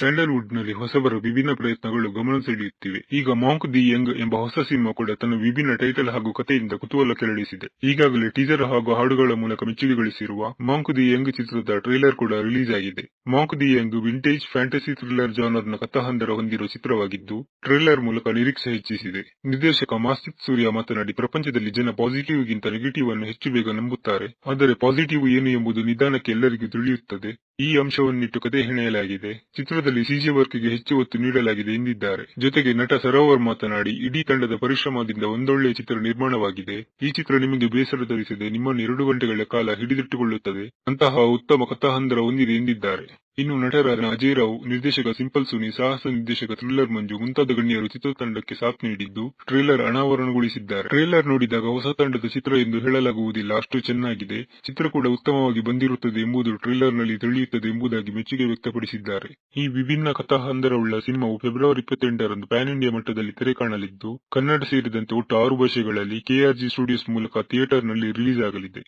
ಸ್ಯಾಂಡಲ್ವುಡ್ನಲ್ಲಿ ಹೊಸಬರ ವಿಭಿನ್ನ ಪ್ರಯತ್ನಗಳು ಗಮನ ಸೆಳೆಯುತ್ತಿವೆ. ಈಗ ಮಾಂಕ್ ದಿ ಯಂಗ್ ಎಂಬ ಹೊಸ ಸಿನಿಮಾ ಕೂಡ ತನ್ನ ವಿಭಿನ್ನ ಟೈಟಲ್ ಹಾಗೂ ಕಥೆಯಿಂದ ಕುತೂಹಲ ಕೆರಳಿಸಿದೆ. ಈಗಾಗಲೇ ಟೀಸರ್ ಹಾಗೂ ಹಾಡುಗಳ ಮೂಲಕ ಮೆಚ್ಚುಗೆಗೊಳಿಸಿರುವ ಮಾಂಕ್ ದಿ ಯಂಗ್ ಚಿತ್ರದ ಟ್ರೈಲರ್ ಕೂಡ ರಿಲೀಸ್ ಆಗಿದೆ monk the young vintage fantasy thriller ಜಾನರ್ನ ಕಥಾಹಂದರ ಹೊಂದಿರುವ ಚಿತ್ರವಾಗಿದ್ದು, ಟ್ರೈಲರ್ ಮೂಲಕ ನಿರೀಕ್ಷೆ ಹೆಚ್ಚಿಸಿದೆ. ನಿರ್ದೇಶಕ ಮಾಸ್ತಿಕ್ ಸೂರ್ಯ ಮಾತನಾಡಿ, ಪ್ರಪಂಚದಲ್ಲಿ ಜನ ಪಾಸಿಟಿವ್ ಗಿಂತ ನೆಗೆಟಿವ್ ಅನ್ನು ಹೆಚ್ಚು ಬೇಗ ನಂಬುತ್ತಾರೆ. ಆದರೆ ಪಾಸಿಟಿವ್ ಏನು ಎಂಬುದು ನಿಧಾನಕ್ಕೆ ಎಲ್ಲರಿಗೂ ತಿಳಿಯುತ್ತದೆ. ಈ ಅಂಶವನ್ನಿಟ್ಟು ಹೆಣೆಯಲಾಗಿದೆ. ಚಿತ್ರದಲ್ಲಿ ಸಿಜಿ ವರ್ಕ್ಗೆ ಹೆಚ್ಚು ಒತ್ತು ನೀಡಲಾಗಿದೆ ಎಂದಿದ್ದಾರೆ. ಜೊತೆಗೆ ನಟ ಸರೋವರ್ ಮಾತನಾಡಿ, ಇಡೀ ತಂಡದ ಪರಿಶ್ರಮದಿಂದ ಒಂದೊಳ್ಳೆಯ ಚಿತ್ರ ನಿರ್ಮಾಣವಾಗಿದೆ. ಈ ಚಿತ್ರ ನಿಮಗೆ ಬೇಸರ ತರಿಸದೆ ನಿಮ್ಮನ್ನು ಎರಡು ಗಂಟೆಗಳ ಕಾಲ ಹಿಡಿದಿಟ್ಟುಕೊಳ್ಳುತ್ತದೆ. ಅಂತಹ ಉತ್ತಮ ಕಥಾಹಂದರ ಹೊಂದಿದೆ ಎಂದಿದ್ದಾರೆ. ಇನ್ನು ನಟರಾದ ಅಜಯ್ ರಾವ್, ನಿರ್ದೇಶಕ ಸಿಂಪಲ್ ಸುನಿ, ಸಾಹಸ ನಿರ್ದೇಶಕ ಥ್ರಿಲ್ಲರ್ ಮಂಜು ಮುಂತಾದ ಗಣ್ಯರು ಚಿತ್ರತಂಡಕ್ಕೆ ಸಾಥ್ ನೀಡಿದ್ದು ಟ್ರೇಲರ್ ಅನಾವರಣಗೊಳಿಸಿದ್ದಾರೆ. ಟ್ರೇಲರ್ ನೋಡಿದಾಗ ಹೊಸ ತಂಡದ ಚಿತ್ರ ಎಂದು ಹೇಳಲಾಗುವುದಿಲ್ಲ. ಅಷ್ಟು ಚೆನ್ನಾಗಿದೆ. ಚಿತ್ರ ಕೂಡ ಉತ್ತಮವಾಗಿ ಬಂದಿರುತ್ತದೆ ಎಂಬುದು ಟ್ರೇಲರ್ನಲ್ಲಿ ತಿಳಿಯುತ್ತದೆ ಎಂಬುದಾಗಿ ಮೆಚ್ಚುಗೆ ವ್ಯಕ್ತಪಡಿಸಿದ್ದಾರೆ. ಈ ವಿಭಿನ್ನ ಕಥಾಹಂದರವುಳ್ಳ ಸಿನಿಮಾವು ಫೆಬ್ರವರಿ ಇಪ್ಪತ್ತೆಂಟರಂದು ಪ್ಯಾನ್ ಇಂಡಿಯಾ ಮಟ್ಟದಲ್ಲಿ ತೆರೆ ಕಾಣಲಿದ್ದು, ಕನ್ನಡ ಸೇರಿದಂತೆ ಒಟ್ಟು ಆರು ಭಾಷೆಗಳಲ್ಲಿ ಕೆಆರ್ಜಿ ಸ್ಟುಡಿಯೋಸ್ ಮೂಲಕ ಥಿಯೇಟರ್ನಲ್ಲಿ ರಿಲೀಸ್ ಆಗಲಿದೆ.